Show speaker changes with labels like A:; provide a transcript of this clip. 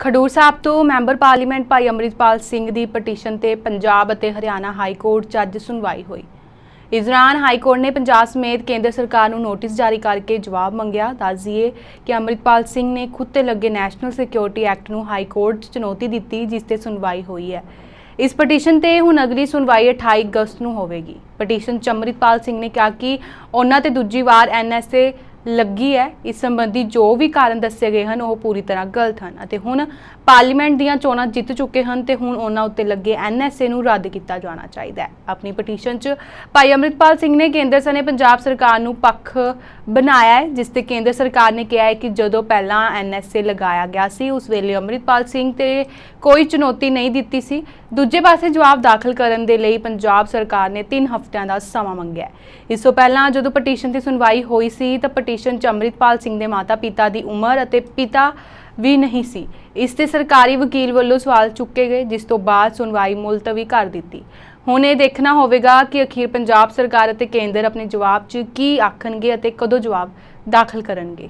A: ਖਡੂਰ ਸਾਹਿਬ ਤੋਂ member parliament ਭਾਈ ਅੰਮ੍ਰਿਤਪਾਲ ਸਿੰਘ ਦੀ petition ਤੇ ਪੰਜਾਬ ਅਤੇ ਹਰਿਆਣਾ ਹਾਈ ਕੋਰਟ 'ਚ ਅੱਜ ਸੁਣਵਾਈ ਹੋਈ। ਇਸ ਦੌਰਾਨ ਹਾਈ ਕੋਰਟ ਨੇ ਪੰਜਾਬ ਸਮੇਤ ਕੇਂਦਰ ਸਰਕਾਰ ਨੂੰ ਨੋਟਿਸ ਜਾਰੀ ਕਰਕੇ ਜਵਾਬ ਮੰਗਿਆ। ਦੱਸ ਦਈਏ ਕਿ ਅੰਮ੍ਰਿਤਪਾਲ ਸਿੰਘ ਨੇ ਖੁਦ ਤੇ ਲੱਗੇ ਨੈਸ਼ਨਲ ਸਿਕਿਉਰਿਟੀ ਐਕਟ ਨੂੰ ਹਾਈ ਕੋਰਟ 'ਚ ਚੁਣੌਤੀ ਦਿੱਤੀ, ਜਿਸ ਤੇ ਸੁਣਵਾਈ ਹੋਈ ਹੈ। ਇਸ ਪਟੀਸ਼ਨ ਤੇ ਹੁਣ ਅਗਲੀ ਸੁਣਵਾਈ 28 ਅਗਸਤ ਨੂੰ ਹੋਵੇਗੀ। ਪਟੀਸ਼ਨ 'ਚ ਅੰਮ੍ਰਿਤਪਾਲ ਸਿੰਘ ਨੇ ਕਿਹਾ ਕਿ ਉਹਨਾਂ ਤੇ ਦੂਜੀ ਵਾਰ ਐਨਐਸਏ ਲੱਗੀ ਹੈ। ਇਸ ਸੰਬੰਧੀ ਜੋ ਵੀ ਕਾਰਨ ਦੱਸੇ ਗਏ ਹਨ, ਉਹ ਪੂਰੀ ਤਰ੍ਹਾਂ ਗਲਤ ਹਨ। ਅਤੇ ਹੁਣ ਪਾਰਲੀਮੈਂਟ ਦੀਆਂ ਚੋਣਾਂ ਜਿੱਤ ਚੁੱਕੇ ਹਨ ਤੇ ਹੁਣ ਉਹਨਾਂ ਉੱਤੇ ਲੱਗੇ ਐਨਐਸਏ ਨੂੰ ਰੱਦ ਕੀਤਾ ਜਾਣਾ ਚਾਹੀਦਾ ਹੈ। ਆਪਣੀ ਪਟੀਸ਼ਨ 'ਚ ਭਾਈ ਅੰਮ੍ਰਿਤਪਾਲ ਸਿੰਘ ਨੇ ਕੇਂਦਰ ਸਨੇ ਪੰਜਾਬ ਸਰਕਾਰ ਨੂੰ ਪੱਖ ਬਣਾਇਆ ਹੈ, ਜਿਸ ਤੇ ਕੇਂਦਰ ਸਰਕਾਰ ਨੇ ਕਿਹਾ ਹੈ ਕਿ ਜਦੋਂ ਪਹਿਲਾਂ ਐਨਐਸਏ ਲਗਾਇਆ ਗਿਆ ਸੀ, ਉਸ ਵੇਲੇ ਅੰਮ੍ਰਿਤਪਾਲ ਸਿੰਘ ਤੇ ਕੋਈ ਚੁਣੌਤੀ ਨਹੀਂ ਦਿੱਤੀ ਸੀ। ਦੂਜੇ ਪਾਸੇ ਜਵਾਬ ਦਾਖਲ ਕਰਨ ਦੇ ਲਈ ਪੰਜਾਬ ਸਰਕਾਰ ਨੇ 3 ਹਫ਼ਤਿਆਂ ਦਾ ਸਮਾਂ ਮੰਗਿਆ ਇਸ ਤੋਂ ਪਹਿਲਾਂ ਜਦੋਂ ਪਟੀਸ਼ਨ ਤੇ ਸੁਣਵਾਈ ਹੋਈ ਸੀ, ਤਾਂ ਪਟੀਸ਼ਨ 'ਚ ਅੰਮ੍ਰਿਤਪਾਲ ਸਿੰਘ ਦੇ ਮਾਤਾ-ਪਿਤਾ ਦੀ ਉਮਰ ਅਤੇ ਪਿਤਾ ਵੀ ਨਹੀਂ ਸੀ। ਇਸ ਤੇ ਸਰਕਾਰੀ ਵਕੀਲ ਵੱਲੋਂ ਸਵਾਲ ਚੁੱਕੇ ਗਏ, ਜਿਸ ਤੋਂ ਬਾਅਦ ਸੁਣਵਾਈ ਮੁਲਤਵੀ ਕਰ ਦਿੱਤੀ। ਹੁਣ ਇਹ ਦੇਖਣਾ ਹੋਵੇਗਾ ਕਿ ਅਖੀਰ ਪੰਜਾਬ ਸਰਕਾਰ ਅਤੇ ਕੇਂਦਰ ਆਪਣੇ ਜਵਾਬ 'ਚ ਕੀ ਆਖਣਗੇ ਅਤੇ ਕਦੋਂ ਜਵਾਬ ਦਾਖਲ ਕਰਨਗੇ।